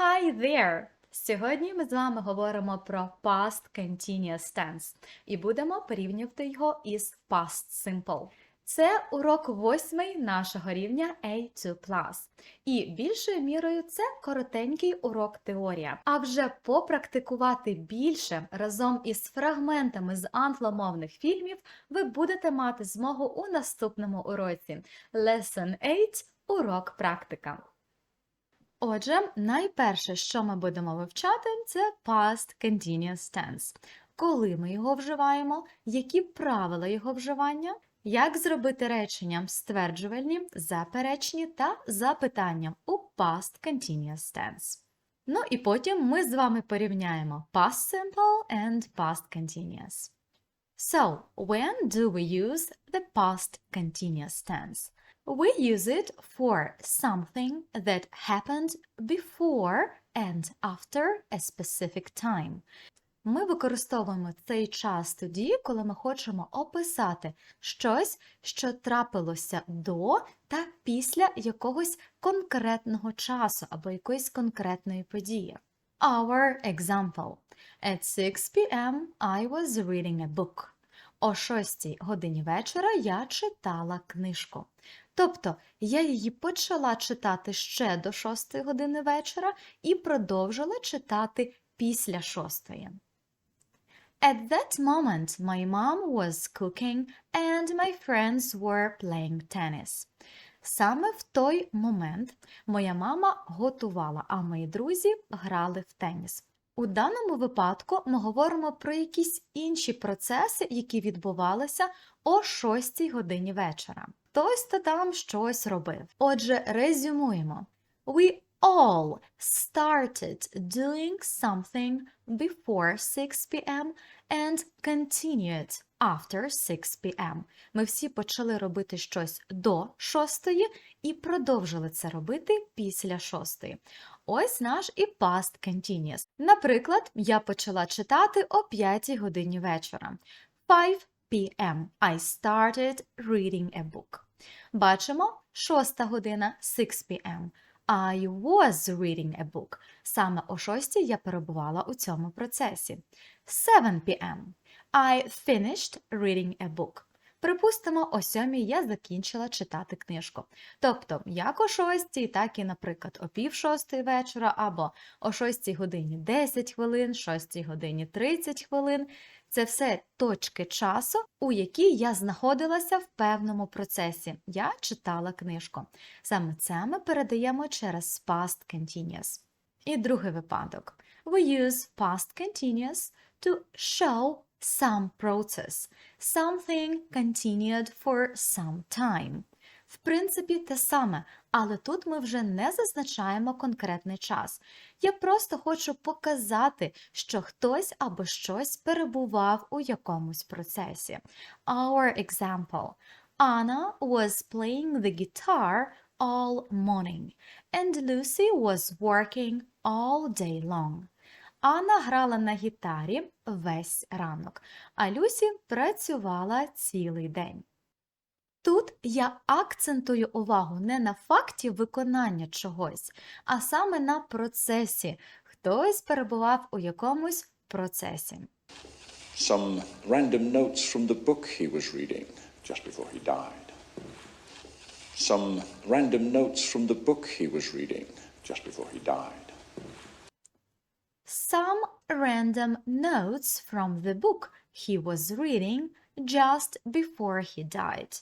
Hi there! Сьогодні ми з вами говоримо про past continuous tense і будемо порівнювати його із past simple. Це урок восьмий нашого рівня A2+. І більшою мірою це коротенький урок теорія. А вже попрактикувати більше разом із фрагментами з англомовних фільмів ви будете мати змогу у наступному уроці. Lesson 8 – урок практика. Отже, найперше, що ми будемо вивчати, це past continuous tense. Коли ми його вживаємо, які правила його вживання, як зробити речення стверджувальні, заперечні та запитанням у past continuous tense. Ну і потім ми з вами порівняємо past simple and past continuous. So, when do we use the past continuous tense? We use it for something that happened before and after a specific time. Ми використовуємо цей час тоді, коли ми хочемо описати щось, що трапилося до та після якогось конкретного часу або якоїсь конкретної події. Our example. At 6 p.m. I was reading a book. О 6 годині вечора я читала книжку. Тобто я її почала читати ще до 6 години вечора і продовжила читати після 6. At that moment, my mom was cooking and my friends were playing tennis. Саме в той момент моя мама готувала, а мої друзі грали в теніс. У даному випадку ми говоримо про якісь інші процеси, які відбувалися о 6 годині вечора. Хтось то там щось робив. Отже, резюмуємо. We all started doing something before 6 p.m. and continued after 6 p.m. Ми всі почали робити щось до 6 і продовжили це робити після 6. Ось наш і past continuous. Наприклад, я почала читати о 5 годині вечора. 5 p.m. I started reading a book. Бачимо, 6 година 6 p.m. I was reading a book. Саме о 6 я перебувала у цьому процесі. 7 p.m. I finished reading a book. Припустимо, о 7 я закінчила читати книжку. Тобто, як о 6, так і, наприклад, о пів 6 вечора, або о 6 годині 10 хвилин, 6 годині 30 хвилин. Це все точки часу, у які я знаходилася в певному процесі. Я читала книжку. Саме це ми передаємо через past continuous. І другий випадок. We use past continuous to show some process. Something continued for some time. В принципі, те саме, але тут ми вже не зазначаємо конкретний час. Я просто хочу показати, що хтось або щось перебував у якомусь процесі. Our example. Anna was playing the guitar all morning, and Lucy was working all day long. Анна грала на гітарі весь ранок, а Люсі працювала цілий день. Тут я акцентую увагу не на факті виконання чогось, а саме на процесі. Хтось перебував у якомусь процесі. Some random notes from the book he was reading just before he died. Some random notes from the book he was reading just before he died. Some random notes from the book he was reading just before he died.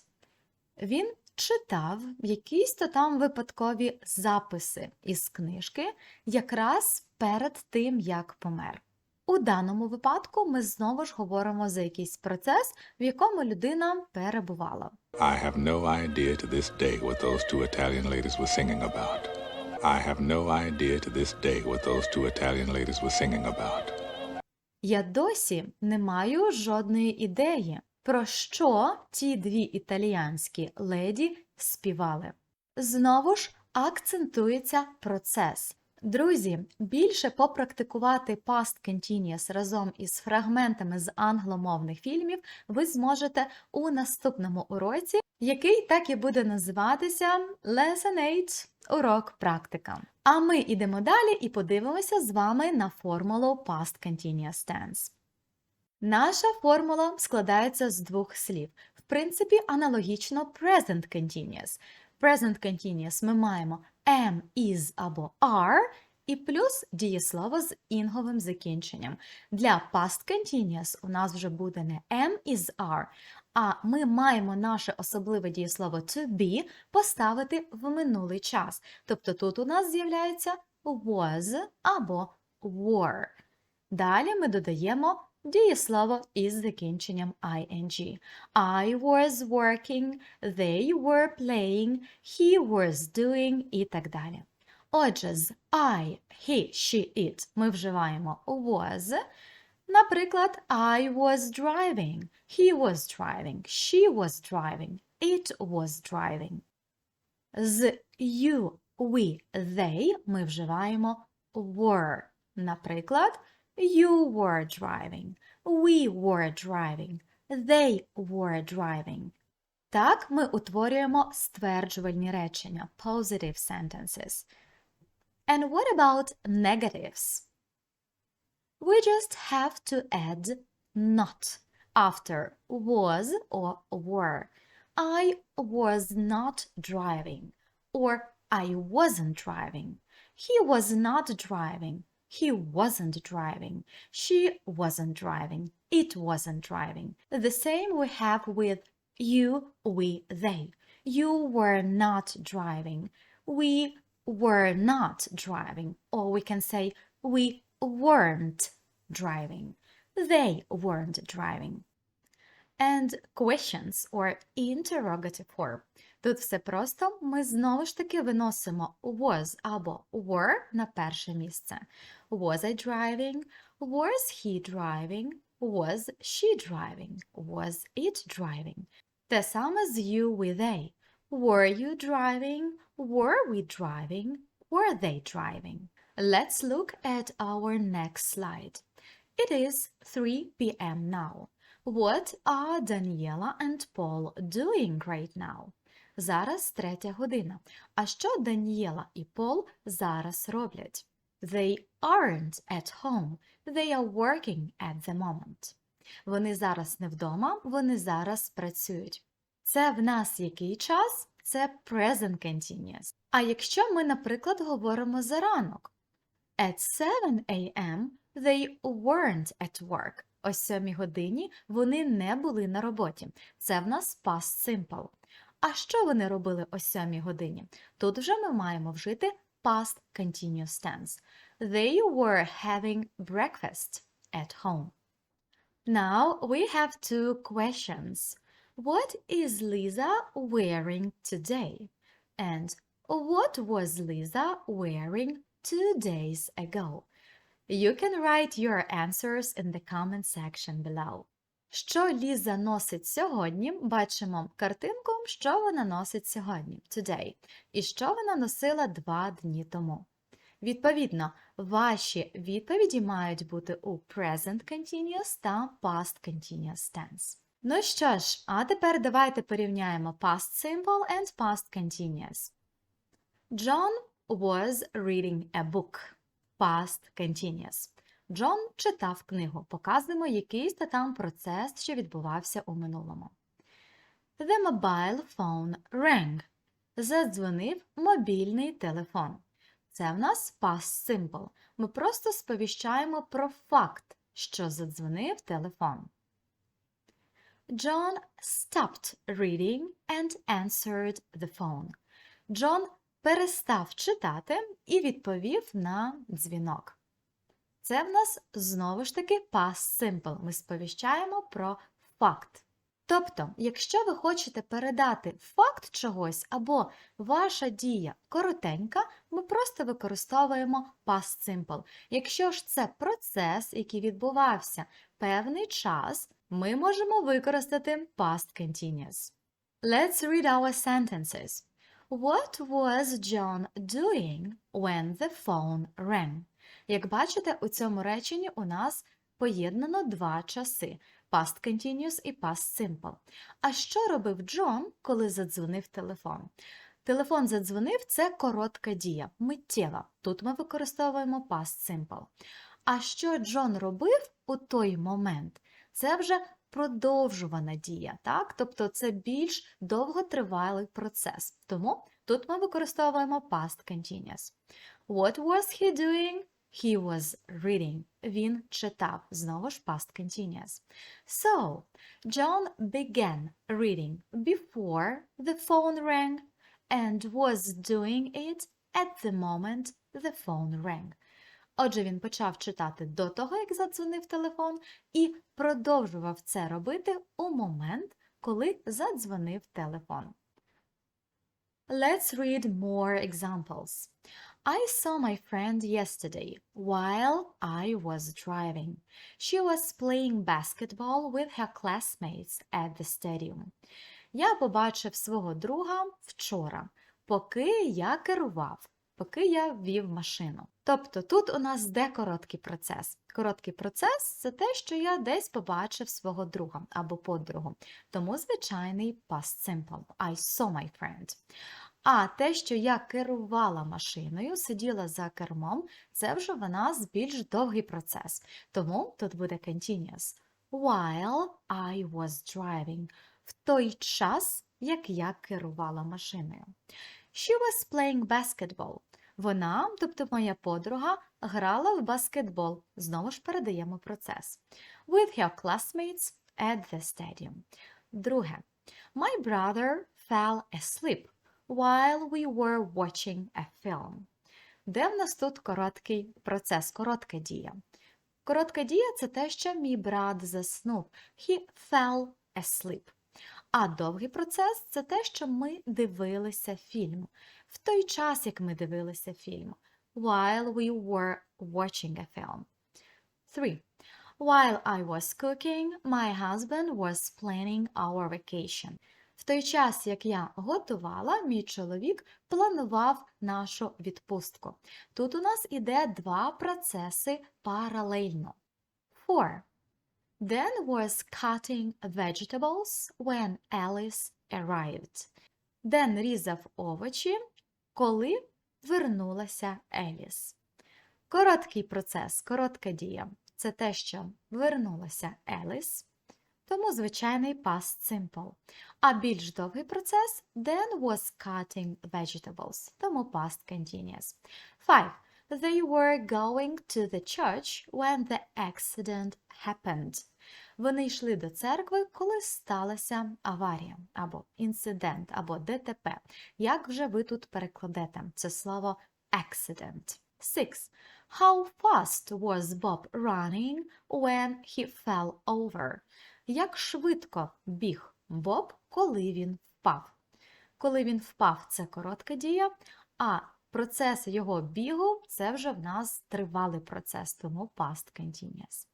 Він читав якісь то там випадкові записи із книжки якраз перед тим, як помер. У даному випадку ми знову ж говоримо за якийсь процес, в якому людина перебувала. I have no idea to this day what those two Italian ladies were singing about. I have no idea to this day what those two Italian ladies were singing about. Я досі не маю жодної ідеї, про що ті дві італіянські леді співали. Знову ж акцентується процес. Друзі, більше попрактикувати past continuous разом із фрагментами з англомовних фільмів ви зможете у наступному уроці який так і буде називатися Lesson 8 – урок практика. А ми йдемо далі і подивимося з вами на формулу Past Continuous Tense. Наша формула складається з двох слів. В принципі, аналогічно Present Continuous. Present Continuous ми маємо am, is або are, і плюс дієслово з інговим закінченням. Для Past Continuous у нас вже буде не am, is, are, а ми маємо наше особливе дієслово to be поставити в минулий час. Тобто тут у нас з'являється was або were. Далі ми додаємо дієслово із закінченням ing. I was working, they were playing, he was doing і так далі. Отже, з I, he, she, it ми вживаємо was. Наприклад, I was driving, he was driving, she was driving, it was driving. З you, we, they ми вживаємо were. Наприклад, you were driving, we were driving, they were driving. Так ми утворюємо стверджувальні речення positive sentences. And what about negatives? We just have to add not after was or were. I was not driving or I wasn't driving. He was not driving. He wasn't driving. She wasn't driving. It wasn't driving. The same we have with you, we, they. You were not driving. We were not driving. Or we can say we weren't driving. They weren't driving. And questions or interrogative form. Тут все просто. Ми знову ж таки виносимо was або were на перше місце. Was I driving? Was he driving? Was she driving? Was it driving? Те саме з you with they. Were you driving? Were we driving? Were they driving? Let's look at our next slide. It is 3 p.m. now. What are Daniela and Paul doing right now? Зараз третя година. А що Даніела і Пол зараз роблять? They aren't at home. They are working at the moment. Вони зараз не вдома, вони зараз працюють. Це в нас який час? Це present continuous. А якщо ми, наприклад, говоримо за ранок? At 7 a.m. they weren't at work. О 7 годині вони не були на роботі. Це в нас past simple. А що вони робили о 7 годині? Тут вже ми маємо вжити past continuous tense. They were having breakfast at home. Now we have two questions. What is Lisa wearing today? And what was Lisa wearing two days ago? You can write your answers in the comment section below. Що Ліза носить сьогодні? Бачимо картинку, що вона носить сьогодні, today, і що вона носила два дні тому. Відповідно, ваші відповіді мають бути у present continuous та past continuous tense. Ну що ж, а тепер давайте порівняємо past simple and past continuous. John was reading a book. Past continuous. Джон читав книгу. Показуємо якийсь та там процес, що відбувався у минулому. The mobile phone rang. Задзвонив мобільний телефон. Це в нас past simple. Ми просто сповіщаємо про факт, що задзвонив телефон. John stopped reading and answered the phone. Джон перестав читати і відповів на дзвінок. Це в нас знову ж таки past simple. Ми сповіщаємо про факт. Тобто, якщо ви хочете передати факт чогось або ваша дія коротенька, ми просто використовуємо past simple. Якщо ж це процес, який відбувався певний час, ми можемо використати past continuous. Let's read our sentences. What was John doing when the phone rang? Як бачите, у цьому реченні у нас поєднано два часи past continuous і past simple. А що робив Джон, коли задзвонив телефон? Телефон задзвонив це коротка дія, миттєва. Тут ми використовуємо past simple. А що Джон робив у той момент? Це вже продовжувана дія, так? Тобто це більш довготривалий процес. Тому тут ми використовуємо past continuous. What was he doing? He was reading. Він читав. Знову ж past continuous. So, John began reading before the phone rang and was doing it at the moment the phone rang. Отже, він почав читати до того, як задзвонив телефон, і продовжував це робити у момент, коли задзвонив телефон. Let's read more examples. I saw my friend yesterday while I was driving. She was playing basketball with her classmates at the stadium. Я побачив свого друга вчора, поки я керував, поки я вів машину. Тобто тут у нас де короткий процес. Короткий процес це те, що я десь побачив свого друга або подругу. Тому звичайний past simple. I saw my friend. А те, що я керувала машиною, сиділа за кермом, це вже в нас більш довгий процес. Тому тут буде continuous. While I was driving. В той час, як я керувала машиною. She was playing basketball. Вона, тобто моя подруга, грала в баскетбол. Знову ж передаємо процес. With her classmates at the stadium. Друге. My brother fell asleep while we were watching a film. Де в нас тут короткий процес, коротка дія? Коротка дія це те, що мій брат заснув. He fell asleep. А довгий процес це те, що ми дивилися фільм. В той час, як ми дивилися фільм. While we were watching a film. 3. While I was cooking, my husband was planning our vacation. В той час, як я готувала, мій чоловік планував нашу відпустку. Тут у нас іде два процеси паралельно. 4. Dan was cutting vegetables when Alice arrived. Ден різав овочі, коли вернулася Еліс. Короткий процес, коротка дія це те, що вернулася Еліс, тому звичайний past simple. А більш довгий процес Dan was cutting vegetables, тому past continuous. 5. They were going to the church when the accident happened. Вони йшли до церкви, коли сталася аварія, або інцидент, або ДТП. Як вже ви тут перекладете це слово accident? 6. How fast was Bob running when he fell over? Як швидко біг Боб, коли він впав? Коли він впав, це коротка дія, а процес його бігу це вже в нас тривалий процес, тому past continuous.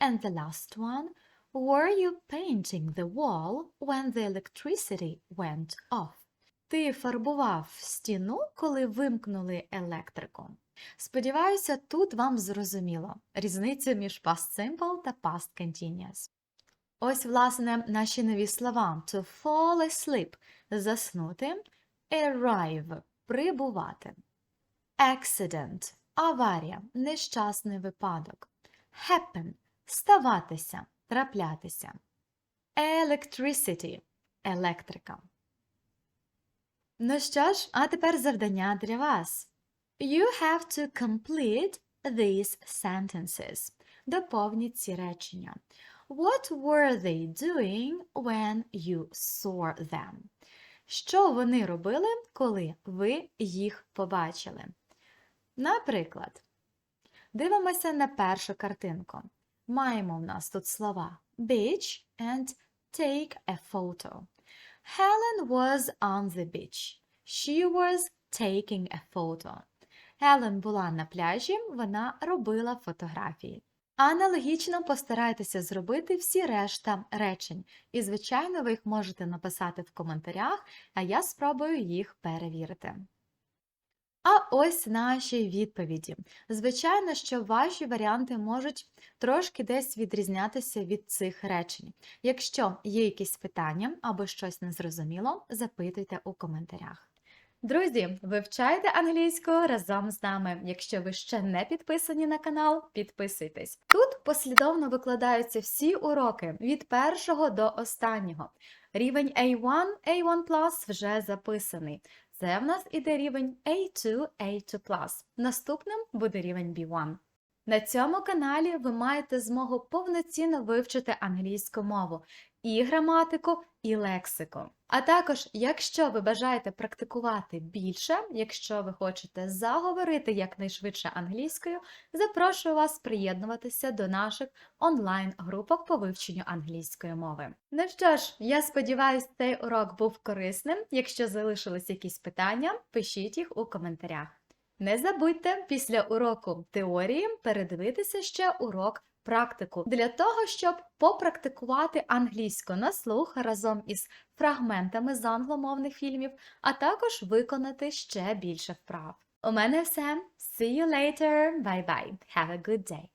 And the last one. Were you painting the wall when the electricity went off? Ти фарбував стіну, коли вимкнули електрику. Сподіваюся, тут вам зрозуміло різниця між past simple та past continuous. Ось, власне, наші нові слова to fall asleep заснути, arrive прибувати, accident аварія, нещасний випадок, happen ставатися, траплятися, electricity електрика. Ну що ж, а тепер завдання для вас. You have to complete these sentences. Доповніть ці речення. What were they doing when you saw them? Що вони робили, коли ви їх побачили? Наприклад, дивимося на першу картинку. Маємо в нас тут слова beach and take a photo. Helen was on the beach. She was taking a photo. Helen була на пляжі, вона робила фотографії. Аналогічно постарайтеся зробити всі решта речень, і, звичайно, ви їх можете написати в коментарях, а я спробую їх перевірити. А ось наші відповіді. Звичайно, що ваші варіанти можуть трошки десь відрізнятися від цих речень. Якщо є якісь питання або щось незрозуміло, запитуйте у коментарях. Друзі, вивчайте англійську разом з нами. Якщо ви ще не підписані на канал, підписуйтесь. Тут послідовно викладаються всі уроки від першого до останнього. Рівень A1, A1 вже записаний. Це в нас іде рівень A2, A2 Наступним буде рівень B1. На цьому каналі ви маєте змогу повноцінно вивчити англійську мову, і граматику, і лексику. А також, якщо ви бажаєте практикувати більше, якщо ви хочете заговорити якнайшвидше англійською, запрошую вас приєднуватися до наших онлайн-групок по вивченню англійської мови. Ну що ж, я сподіваюся, цей урок був корисним. Якщо залишились якісь питання, пишіть їх у коментарях. Не забудьте після уроку теорії передивитися ще урок практику для того, щоб попрактикувати англійську на слух разом із фрагментами з англомовних фільмів, а також виконати ще більше вправ. У мене все. See you later. Bye bye. Have a good day.